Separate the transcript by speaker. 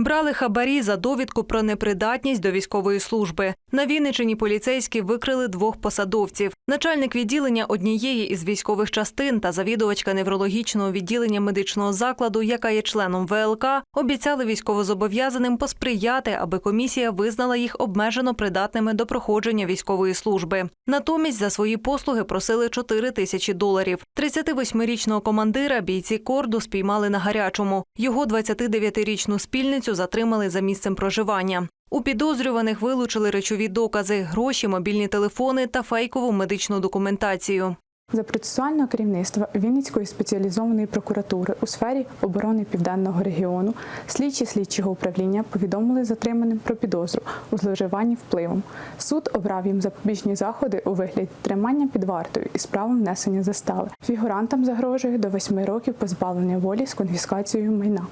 Speaker 1: Брали хабарі за довідку про непридатність до військової служби. На Вінничині поліцейські викрили двох посадовців. Начальник відділення однієї із військових частин та завідувачка неврологічного відділення медичного закладу, яка є членом ВЛК, обіцяли військовозобов'язаним посприяти, аби комісія визнала їх обмежено придатними до проходження військової служби. Натомість за свої послуги просили 4 тисячі доларів. 38-річного командира бійці корду спіймали на гарячому. Його 29-річну спільницю затримали за місцем проживання. У підозрюваних вилучили речові докази, гроші, мобільні телефони та фейкову медичну документацію.
Speaker 2: За процесуального керівництва Вінницької спеціалізованої прокуратури у сфері оборони південного регіону слідчі слідчого управління повідомили затриманим про підозру у зловживанні впливом. Суд обрав їм запобіжні заходи у вигляді тримання під вартою із правом внесення застави. Фігурантам загрожує до восьми років позбавлення волі з конфіскацією майна.